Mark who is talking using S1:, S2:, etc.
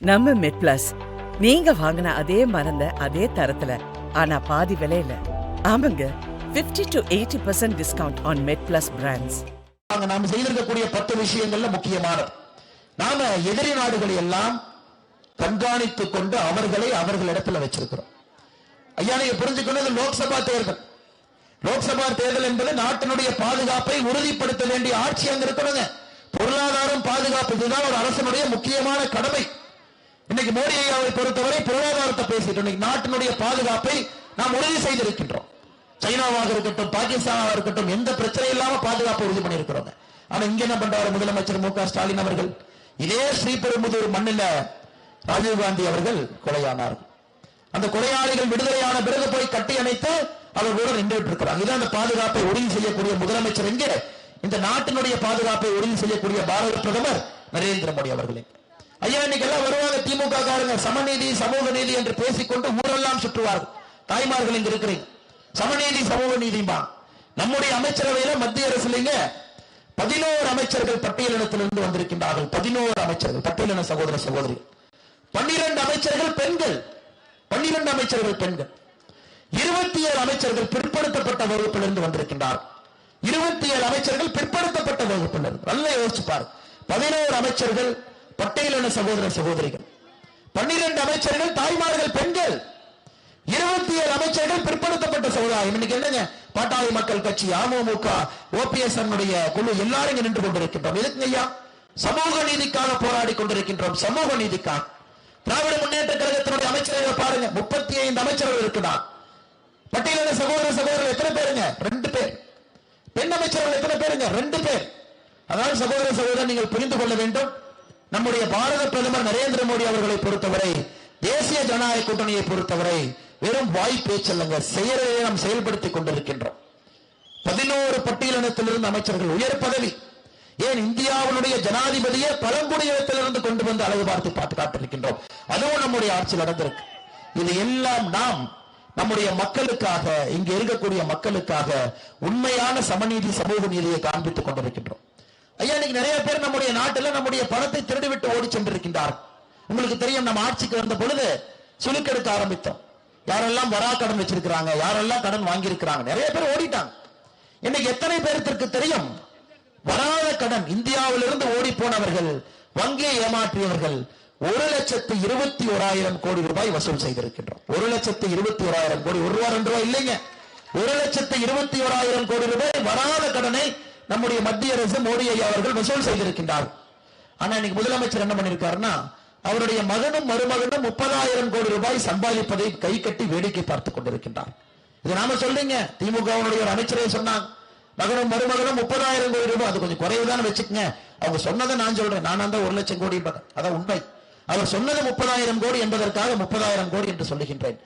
S1: நம்ம மெட் பிளஸ் நீங்க வாங்கின அதே மருந்த அதே தரத்துல ஆனா பாதி விலையில. ஆமாங்க. 50 to eighty percent discount on Med Plus brands
S2: நாங்க நாம் செய்திருக்கக்கூடிய பத்து விஷயங்கள்ல முக்கியமானது. நாம எதிரி நாடுகளை எல்லாம் கண்காணித்துக் கொண்டு அவர்களை அவர்களிடத்துல வச்சிருக்கிறோம். ஐயா நீங்க புரிஞ்சுக்கணும் லோக்சபா தேர்தல். லோக்சபா தேர்தல் என்பது நாட்டினுடைய பாதுகாப்பை உறுதிப்படுத்த வேண்டிய ஆட்சி அங்க இருக்கணுங்க. பொருளாதாரம் பாதுகாப்பு இதுதான் ஒரு அரசனுடைய முக்கியமான கடமை. இன்னைக்கு மோடி ஐயாவை பொறுத்தவரை பொருளாதாரத்தை பேசிட்டு இன்னைக்கு நாட்டினுடைய பாதுகாப்பை நாம் உறுதி செய்திருக்கின்றோம். சைனாவாக இருக்கட்டும் பாகிஸ்தானாக இருக்கட்டும் எந்த பிரச்சனை இல்லாம பாதுகாப்பு உறுதி பண்ணியிருக்கிறோம் ஆனா இங்க என்ன பண்றாரு முதலமைச்சர் மு ஸ்டாலின் அவர்கள்? இதே ஸ்ரீபெரும்புதூர் மண்ணில ராஜீவ்காந்தி அவர்கள் கொலையானார்கள் அந்த கொலையாளிகள் விடுதலையான பிறகு போய் கட்டி அணைத்து அவர்களோடு நின்றுட்டு இருக்கிறாங்க இதான் அந்த பாதுகாப்பை உறுதி செய்யக்கூடிய முதலமைச்சர் எங்கே இந்த நாட்டினுடைய பாதுகாப்பை உறுதி செய்யக்கூடிய பாரத பிரதமர் நரேந்திர மோடி அவர்களே. ஐயா இன்னைக்கு வருவாங்க திமுக காரங்க சமநீதி சமூக நீதி என்று பேசிக்கொண்டு ஊரெல்லாம் சுற்றுவார்கள். தாய்மார்கள் இங்க இருக்கிறீங்க. சமநீதி சமூக நீதிமா நம்முடைய அமைச்சரவையில மத்திய அரசுலங்க பதினோரு அமைச்சர்கள் பட்டியலினத்திலிருந்து வந்திருக்கின்றார்கள். பதினோரு அமைச்சர்கள் பட்டியலின சகோதர சகோதரி பன்னிரண்டு அமைச்சர்கள் பெண்கள். பன்னிரண்டு அமைச்சர்கள் பெண்கள். இருபத்தி ஏழு அமைச்சர்கள் பிற்படுத்தப்பட்ட வகுப்பிலிருந்து வந்திருக்கின்றார் இருபத்தி ஏழு அமைச்சர்கள் பிற்படுத்தப்பட்ட வகுப்பினர் நல்லா யோசிச்சு பதினோரு அமைச்சர்கள் பட்டியலின சகோதர சகோதரிகள். பன்னிரண்டு அமைச்சர்கள் தாய்மார்கள் பெண்கள். இருபத்தி ஏழு அமைச்சர்கள் பிற்படுத்தப்பட்ட சமுதாயம். இன்னைக்கு என்னங்க? பாட்டாளி மக்கள் கட்சி அமமுக ஓபிஎஸ் குழு எல்லாரும் நின்று கொண்டிருக்கின்றோம். எதுக்குங்க ஐயா? சமூக நீதிக்காக போராடி கொண்டிருக்கின்றோம். சமூக நீதிக்காக. திராவிட முன்னேற்ற கழகத்தினுடைய அமைச்சரவை பாருங்க முப்பத்தி ஐந்து அமைச்சர்கள் இருக்கிறார் பட்டியலின சகோதர சகோதரர் எத்தனை பேருங்க? ரெண்டு பேர். பெண் அமைச்சர்கள் எத்தனை பேருங்க? ரெண்டு பேர். அதாவது சகோதர சகோதரர் நீங்கள் புரிந்து கொள்ள வேண்டும். நம்முடைய பாரத பிரதமர் நரேந்திர மோடி அவர்களை பொறுத்தவரை தேசிய ஜனநாயக கூட்டணியை பொறுத்தவரை வெறும் வாய் பேச்சல்லங்க செயலையே நாம் செயல்படுத்திக் கொண்டிருக்கின்றோம். பதினோரு பட்டியலினத்திலிருந்து அமைச்சர்கள் உயர் பதவி. ஏன் இந்தியாவினுடைய ஜனாதிபதியை பழங்குடியினத்திலிருந்து கொண்டு வந்து அழகு பார்த்து பார்த்து காட்டிருக்கின்றோம் அதுவும் நம்முடைய ஆட்சி நடந்திருக்கு. இது எல்லாம் நாம் நம்முடைய மக்களுக்காக இங்க இருக்கக்கூடிய மக்களுக்காக உண்மையான சமநீதி சமூக நீதியை காண்பித்துக் கொண்டிருக்கின்றோம். ஐயா இன்னைக்கு நிறைய பேர் நம்முடைய நாட்டில் நம்முடைய பணத்தை திருடிவிட்டு ஓடி சென்றிருக்கின்றார் உங்களுக்கு தெரியும் நம்ம ஆட்சிக்கு வந்த பொழுது சுலுக்கெடுக்க ஆரம்பித்தோம். யாரெல்லாம் வரா கடன் வச்சிருக்கிறாங்க யாரெல்லாம் கடன் வாங்கியிருக்கிறாங்க நிறைய பேர் ஓடிட்டாங்க. இன்னைக்கு எத்தனை பேருக்கு தெரியும் வராத கடன் இந்தியாவிலிருந்து ஓடி போனவர்கள் வங்கியை ஏமாற்றியவர்கள் ஒரு லட்சத்து இருபத்தி ஓராயிரம் கோடி ரூபாய் வசூல் செய்திருக்கின்றோம். ஒரு லட்சத்து இருபத்தி ஓராயிரம் கோடி ஒரு ரூபா ரெண்டு ரூபாய் இல்லைங்க. ஒரு லட்சத்து இருபத்தி ஓராயிரம் கோடி ரூபாய் வராத கடனை நம்முடைய மத்திய அரசு மோடி ஐயா அவர்கள் வசூல் செய்திருக்கின்றார். ஆனா இன்னைக்கு முதலமைச்சர் என்ன பண்ணிருக்காருன்னா அவருடைய மகனும் மருமகனும் முப்பதாயிரம் கோடி ரூபாய் சம்பாதிப்பதை கை கட்டி வேடிக்கை பார்த்துக் கொண்டிருக்கின்றார். இது நாம சொல்றீங்க திமுகவுடைய ஒரு அமைச்சரே சொன்னாங்க மகனும் மருமகனும் முப்பதாயிரம் கோடி ரூபாய் அது கொஞ்சம் குறைவுதான் வச்சுக்கங்க. அவங்க சொன்னதை நான் சொல்றேன். நான் அந்த ஒரு லட்சம் கோடி அதான் உண்மை. அவர் சொன்னது முப்பதாயிரம் கோடி என்பதற்காக முப்பதாயிரம் கோடி என்று சொல்லுகின்றேன்.